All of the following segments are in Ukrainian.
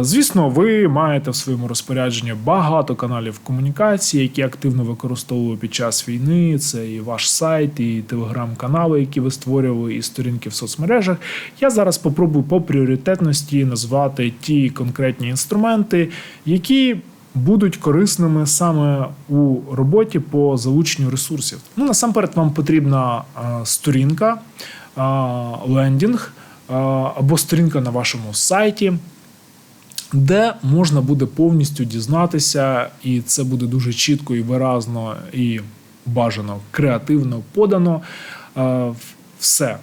Звісно, ви маєте в своєму розпорядженні багато каналів комунікації, які активно використовували під час війни. Це і ваш сайт, і телеграм-канали, які ви створювали, і сторінки в соцмережах. Я зараз попробую по пріоритетності назвати ті конкретні інструменти, які будуть корисними саме у роботі по залученню ресурсів. Ну насамперед, вам потрібна сторінка, лендінг або сторінка на вашому сайті де можна буде повністю дізнатися, і це буде дуже чітко і виразно, і бажано креативно подано. е, Все.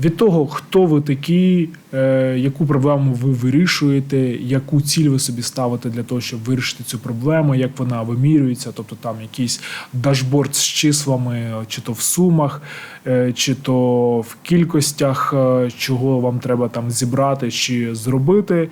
Від того, хто ви такі, е, яку проблему ви вирішуєте, яку ціль ви собі ставите для того, щоб вирішити цю проблему, як вона вимірюється, тобто там якийсь дашборд з числами, чи то в сумах, е, чи то в кількостях, е, чого вам треба там зібрати чи зробити.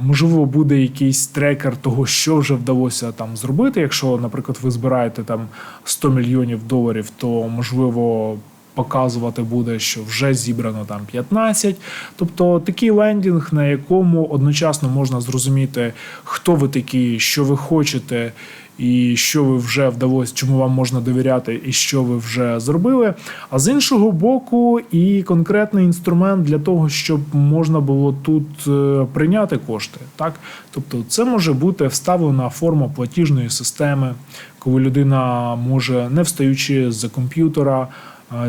Можливо, буде якийсь трекер того, що вже вдалося там зробити. Якщо, наприклад, ви збираєте там 100 мільйонів доларів, то можливо показувати буде, що вже зібрано там 15. Тобто такий лендінг, на якому одночасно можна зрозуміти, хто ви такі, що ви хочете. І що ви вже вдалося, чому вам можна довіряти, і що ви вже зробили. А з іншого боку, і конкретний інструмент для того, щоб можна було тут е, прийняти кошти. Так, тобто, це може бути вставлена форма платіжної системи, коли людина може, не встаючи з-за комп'ютера,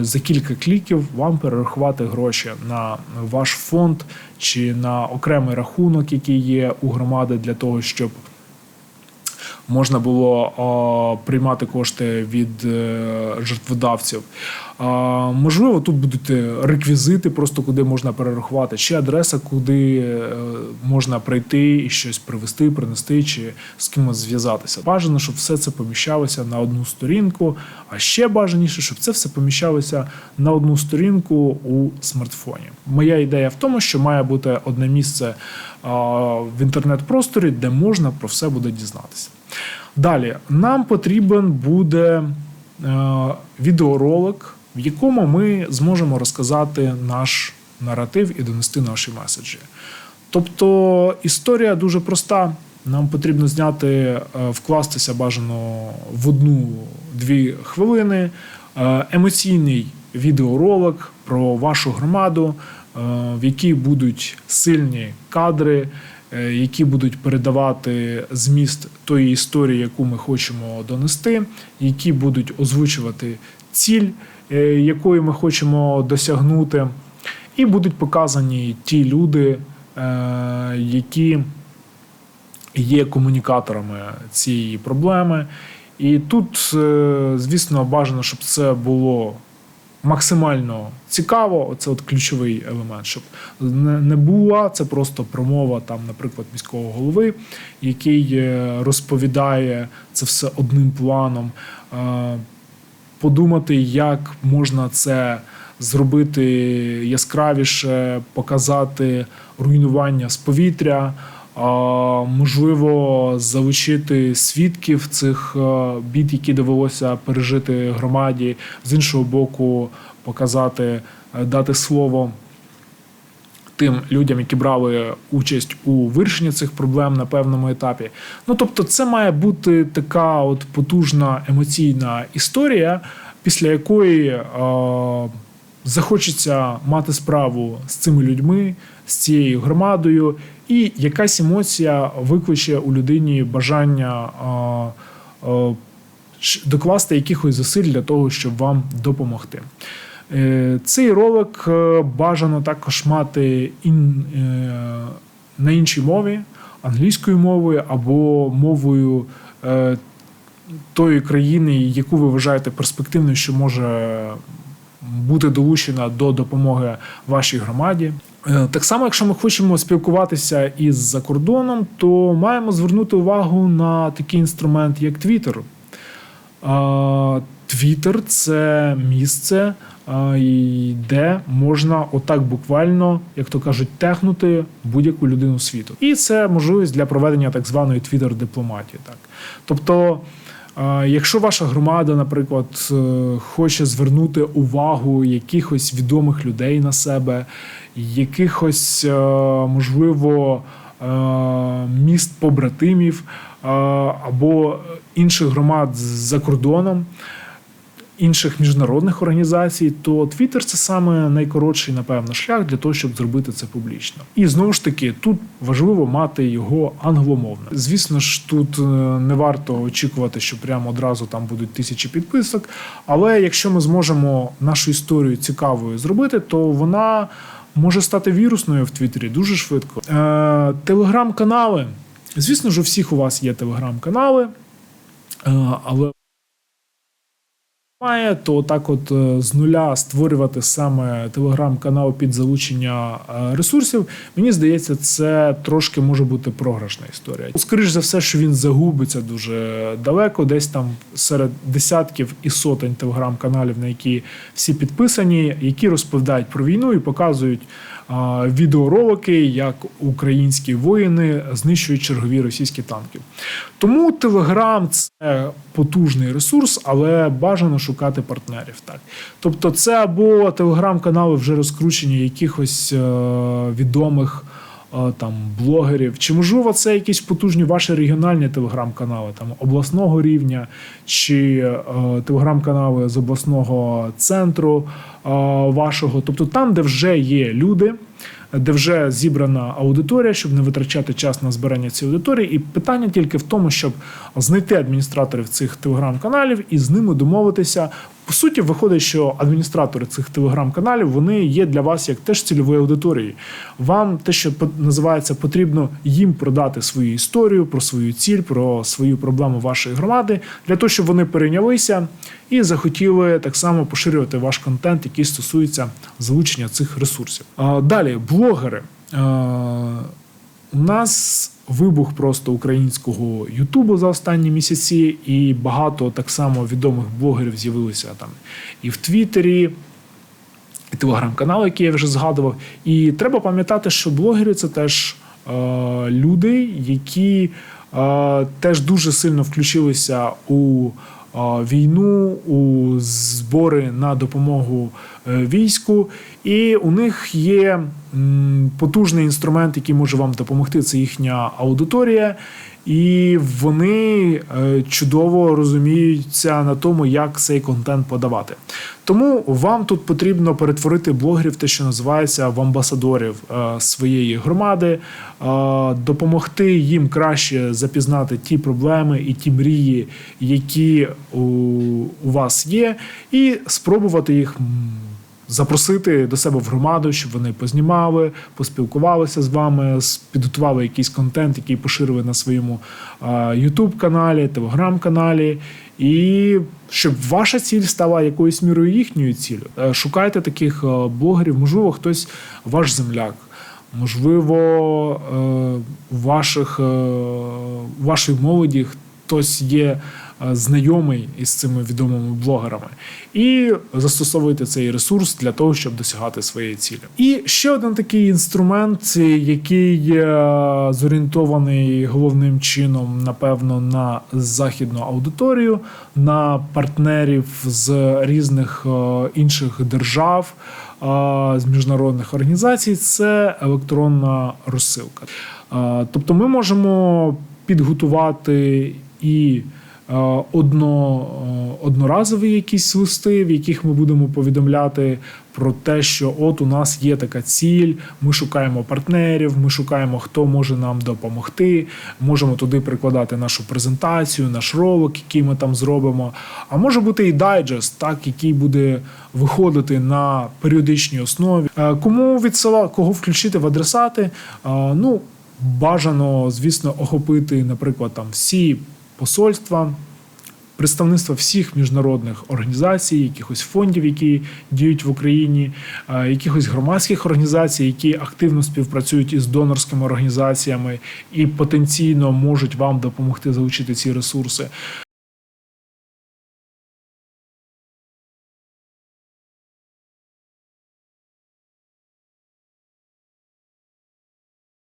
за кілька кліків вам перерахувати гроші на ваш фонд чи на окремий рахунок, який є у громади, для того, щоб можна було приймати кошти від е, жертводавців. Можливо, тут будуть е, реквізити, просто куди можна перерахувати, чи адреса, куди е, можна прийти і щось привезти, принести, чи з кимось зв'язатися. Бажано, щоб все це поміщалося на одну сторінку, а ще бажаніше, щоб це все поміщалося на одну сторінку у смартфоні. Моя ідея в тому, що має бути одне місце в інтернет-просторі, де можна про все буде дізнатися. Далі нам потрібен буде е, відеоролик, в якому ми зможемо розказати наш наратив і донести наші меседжі. Тобто історія дуже проста. Нам потрібно зняти, е, вкластися бажано в одну-дві хвилини. е, Емоційний відеоролик про вашу громаду, в якій будуть сильні кадри, які будуть передавати зміст тої історії, яку ми хочемо донести, які будуть озвучувати ціль, е, якої ми хочемо досягнути, і будуть показані ті люди, е, які є комунікаторами цієї проблеми. І тут, е, звісно, бажано, щоб це було максимально цікаво. Це от ключовий елемент, щоб не була це просто промова, там, наприклад, міського голови, який е, розповідає це все одним планом. Е, Подумати, як можна це зробити яскравіше, показати руйнування з повітря. Можливо, залучити свідків цих е, бід, які довелося пережити громаді, з іншого боку, показати, е, дати слово тим людям, які брали участь у вирішенні цих проблем на певному етапі. Ну тобто, це має бути така от потужна емоційна історія, після якої е, захочеться мати справу з цими людьми, з цією громадою, і якась емоція викличе у людині бажання. Докласти якихось зусиль для того, щоб вам допомогти. Е, Цей ролик е, бажано також мати ін, е, на іншій мові, англійською мовою або мовою тої країни, яку ви вважаєте перспективною, що може бути долучена до допомоги вашій громаді. Е, Так само, якщо ми хочемо спілкуватися із за кордоном, то маємо звернути увагу на такий інструмент, як Twitter. Твіттер це місце, де можна отак буквально, як то кажуть, технути будь-яку людину світу. І це можливість для проведення так званої твіттер-дипломатії. Так. Тобто, якщо ваша громада, наприклад, е, хоче звернути увагу якихось відомих людей на себе, якихось, е, можливо, е, міст побратимів або інших громад за кордоном. Інших міжнародних організацій, то Twitter – це саме найкоротший, напевно, шлях для того, щоб зробити це публічно. І знову ж таки, тут важливо мати його англомовним. Звісно ж, тут е, не варто очікувати, що прямо одразу там будуть тисячі підписок. Але якщо ми зможемо нашу історію цікавою зробити, то вона може стати вірусною в Твіттері дуже швидко. Е, телеграм-канали. Звісно ж, у всіх у вас є телеграм-канали, е, але має, то так от е, з нуля створювати саме телеграм-канал під залучення е, ресурсів, мені здається, це трошки може бути програшна історія. Скоріше за все, що він загубиться дуже далеко, десь там серед десятків і сотень телеграм-каналів, на які всі підписані, які розповідають про війну і показують відеоролики, як українські воїни знищують чергові російські танки. Тому Телеграм це потужний ресурс, але бажано шукати партнерів. Так, тобто, це або телеграм-канали вже розкручені якихось е, відомих. е, Там блогерів, чи можливо це якісь потужні ваші регіональні телеграм-канали, там обласного рівня, чи е, телеграм-канали з обласного центру е, вашого, тобто там, де вже є люди, де вже зібрана аудиторія, щоб не витрачати час на збирання цієї аудиторії. І питання тільки в тому, щоб знайти адміністраторів цих телеграм-каналів і з ними домовитися. По суті, виходить, що адміністратори цих телеграм-каналів вони є для вас як теж цільовою аудиторією. Вам те, що називається, потрібно їм продати свою історію, про свою ціль, про свою проблему вашої громади, для того, щоб вони перейнялися і захотіли так само поширювати ваш контент, який стосується залучення цих ресурсів. Далі, блогери. У нас вибух просто українського Ютубу за останні місяці, і багато так само відомих блогерів з'явилося там і в Твіттері, і телеграм-канал, який я вже згадував. І треба пам'ятати, що блогери це теж е, люди, які е, теж дуже сильно включилися у війну, у збори на допомогу е, війську. І у них є потужний інструмент, який може вам допомогти. Це їхня аудиторія. І вони е, чудово розуміються на тому, як цей контент подавати. Тому вам тут потрібно перетворити блогерів, те, що називається в амбасадорів е, своєї громади, е, допомогти їм краще запізнати ті проблеми і ті мрії, які у, у вас є, і спробувати їх. Запросити до себе в громаду, щоб вони познімали, поспілкувалися з вами, підготували якийсь контент, який поширили на своєму youtube каналі телеграм-каналі, і щоб ваша ціль стала якоюсь мірою їхньою ціллю. Е, Шукайте таких е, блогерів, можливо, хтось ваш земляк. Можливо, е, у ваших, вашій молоді хтось є знайомий із цими відомими блогерами, і застосовуйте цей ресурс для того, щоб досягати своєї цілі. І ще один такий інструмент, який е, зорієнтований головним чином, напевно, на західну аудиторію, на партнерів з різних е, інших держав. е, З міжнародних організацій це електронна розсилка. Е, Тобто ми можемо підготувати і е, одно, е, одноразові якісь листи, в яких ми будемо повідомляти про те, що от у нас є така ціль, ми шукаємо партнерів, ми шукаємо, хто може нам допомогти. Можемо туди прикладати нашу презентацію, наш ролик, який ми там зробимо. А може бути і дайджест, так, який буде виходити на періодичній основі. Е, Кому відсила, кого включити в адресати? Е, Ну, бажано, звісно, охопити, наприклад, там всі посольства, представництва всіх міжнародних організацій, якихось фондів, які діють в Україні, якихось громадських організацій, які активно співпрацюють із донорськими організаціями і потенційно можуть вам допомогти залучити ці ресурси.